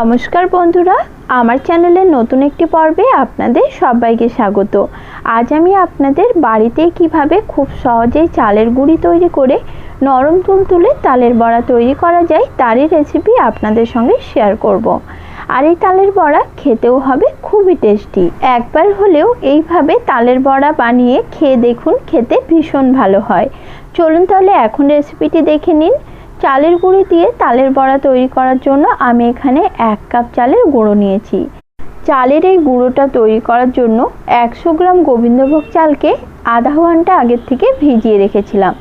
নমস্কার বন্ধুরা, আমার চ্যানেলের নতুন একটি পর্বে আপনাদের সবাইকে স্বাগত। আজ আমি আপনাদের বাড়িতে কীভাবে খুব সহজেই চালের গুঁড়ি তৈরি করে নরম তুলতুলে তালের বড়া তৈরি করা যায়, তারই রেসিপি আপনাদের সঙ্গে শেয়ার করব। আর এই তালের বড়া খেতেও হবে খুবই টেস্টি একবার হলেও এইভাবে তালের বড়া বানিয়ে খেয়ে দেখুন, খেতে ভীষণ ভালো হয়। চলুন তাহলে এখন রেসিপিটি দেখে নিন। চালের গুঁড়ি দিয়ে তালের বড়া তৈরি করার জন্য আমি এখানে এক কাপ চালের গুঁড়ো নিয়েছি। চালের এই গুঁড়োটা তৈরি করার জন্য একশো গ্রাম গোবিন্দভোগ চালকে আধা ঘণ্টা আগের থেকে ভিজিয়ে রেখেছিলাম।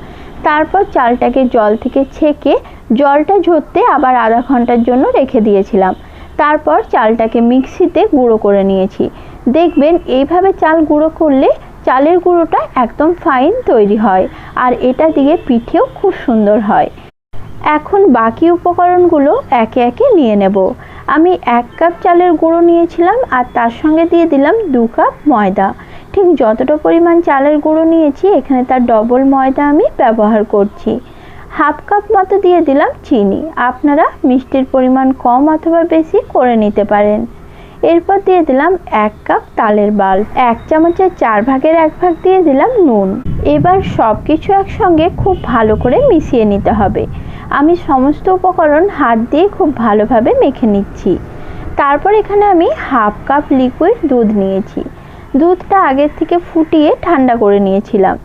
তারপর চালটাকে জল থেকে ছেঁকে জলটা ঝরতে আবার আধা ঘণ্টার জন্য রেখে দিয়েছিলাম। তারপর চালটাকে মিক্সিতে গুঁড়ো করে নিয়েছি। দেখবেন এইভাবে চাল গুঁড়ো করলে চালের গুঁড়োটা একদম ফাইন তৈরি হয় আর এটা দিয়ে পিঠেও খুব সুন্দর হয়। এখন বাকি উপকরণগুলো একে একে নিয়ে নেব। আমি এক কাপ চালের গুঁড়ো নিয়েছিলাম আর তার সঙ্গে দিয়ে দিলাম দু কাপ ময়দা। ঠিক যতটা পরিমাণ চালের গুঁড়ো নিয়েছি, এখানে তার ডবল ময়দা আমি ব্যবহার করছি। হাফ কাপ মতো দিয়ে দিলাম চিনি। আপনারা মিষ্টির পরিমাণ কম অথবা বেশি করে নিতে পারেন। এরপর দিয়ে দিলাম এক কাপ তালের বাল। এক চামচের চার ভাগের এক ভাগ দিয়ে দিলাম নুন। এবার সব কিছু একসঙ্গে খুব ভালো করে মিশিয়ে নিতে হবে। আমি সমস্ত উপকরণ হাত দিয়ে খুব ভালোভাবে মেখে নিচ্ছি। তারপর এখানে আমি হাফ কাপ লিকুইড দুধ নিয়েছি। দুধটা আগের থেকে ফুটিয়ে ঠান্ডা করে নিয়েছিলাম।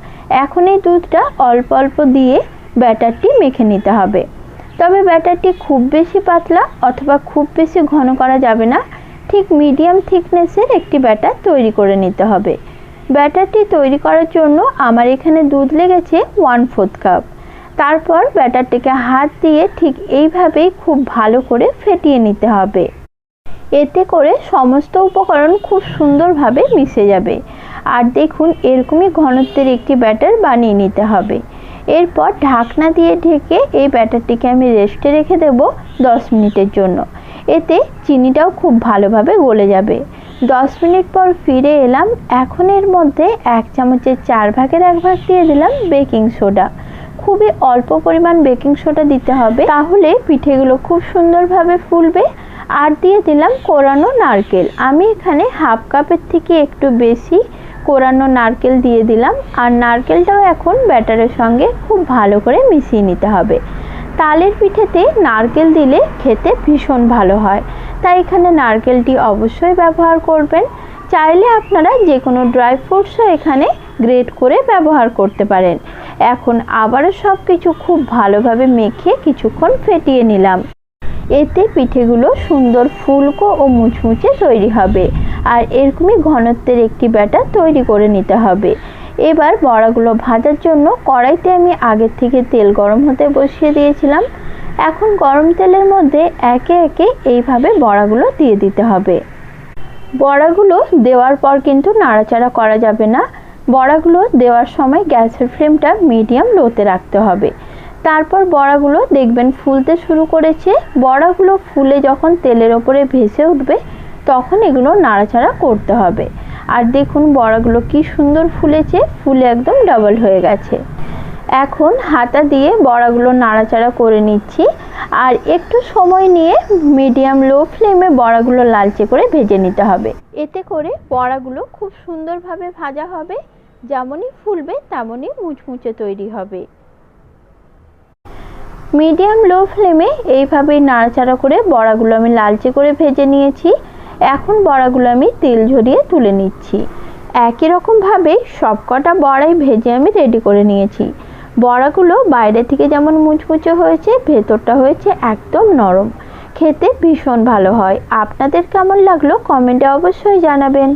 এখন এই দুধটা অল্প অল্প দিয়ে ব্যাটারটি মেখে নিতে হবে। তবে ব্যাটারটি খুব বেশি পাতলা অথবা খুব বেশি ঘন করা যাবে না। ঠিক মিডিয়াম থিকনেসের একটি ব্যাটার তৈরি করে নিতে হবে। ব্যাটারটি তৈরি করার জন্য আমার এখানে দুধ লেগেছে ওয়ান ফোর্থ কাপ তারপর ব্যাটারটিকে হাত দিয়ে ঠিক এইভাবেই খুব ভালো করে ফেটিয়ে নিতে হবে। এতে করে সমস্ত উপকরণ খুব সুন্দরভাবে মিশে যাবে। আর দেখুন, এরকমই ঘনত্বের একটি ব্যাটার বানিয়ে নিতে হবে। এরপর ঢাকনা দিয়ে ঢেকে এই ব্যাটারটিকে আমি রেস্টে রেখে দেব দশ মিনিটের জন্য। এতে চিনিটাও খুব ভালোভাবে গলে যাবে। দশ মিনিট পর ফিরে এলাম। এখন এর মধ্যে এক চামচের চার ভাগের এক ভাগ দিয়ে দিলাম বেকিং সোডা। খুবই অল্প পরিমাণ বেকিং সোডা দিতে হবে। তাহলে পিঠেগুলো খুব সুন্দরভাবে ফুলবে। আর দিয়ে দিলাম কোরানো নারকেল। আমি এখানে হাফ কাপের থেকে একটু বেশি কোরানো নারকেল দিয়ে দিলাম। আর নারকেলটাও এখন ব্যাটারের সঙ্গে খুব ভালো করে মিশিয়ে নিতে হবে। তালের পিঠেতে নারকেল দিলে খেতে ভীষণ ভালো হয়। তাই এখানে নারকেলটি অবশ্যই ব্যবহার করবেন। চাইলে আপনারা যে কোনো ড্রাই ফ্রুটসও এখানে গ্রেট করে ব্যবহার করতে পারেন। এখন আবারও সব কিছু খুব ভালোভাবে মেখে কিছুক্ষণ ফেটিয়ে নিলাম। এতে পিঠেগুলো সুন্দর ফুলকো ও মুচমুচে তৈরি হবে। আর এরকমই ঘনত্বের একটি ব্যাটার তৈরি করে নিতে হবে। এবার বড়াগুলো ভাজার জন্য কড়াইতে আমি আগের থেকে তেল গরম হতে বসিয়ে দিয়েছিলাম। এখন গরম তেলের মধ্যে একে একে এইভাবে বড়াগুলো দিয়ে দিতে হবে। বড়াগুলো দেওয়ার পর কিন্তু নাড়াচাড়া করা যাবে না। বড়াগুলো দেওয়ার সময় গ্যাসের ফ্লেমটা মিডিয়াম লোতে রাখতে হবে। তারপর বড়াগুলো দেখবেন ফুলতে শুরু করেছে। বড়াগুলো ফুলে যখন তেলের ওপরে ভেসে উঠবে, তখন এগুলো নাড়াচাড়া করতে হবে। আর দেখুন বড়াগুলো কি সুন্দর ফুলেছে, ফুলে একদম ডাবল হয়ে গেছে। এখন হাতা দিয়ে বড়াগুলো নাড়াচাড়া করে নিচ্ছি। আর একটু সময় নিয়ে মিডিয়াম লো ফ্লেমে বড়াগুলো লালচে করে ভেজে নিতে হবে। এতে করে বড়াগুলো খুব সুন্দরভাবে ভাজা হবে। যেমনই ফুলবে, তেমনই মুচমুচে তৈরি হবে। মিডিয়াম লো ফ্লেমে এইভাবেই নাড়াচাড়া করে বড়াগুলো আমি লালচে করে ভেজে নিয়েছি। এখন বড়াগুলো আমি তেল ঝরিয়ে তুলে নিচ্ছি। একই রকমভাবে সবকটা বড়াই ভেজে আমি রেডি করে নিয়েছি। বড়াগুলো বাইরে থেকে যেমন মুচমুচে হয়েছে, ভেতরটা হয়েছে একদম নরম। খেতে ভীষণ ভালো হয়। আপনাদের কেমন লাগল কমেন্টে অবশ্যই জানাবেন।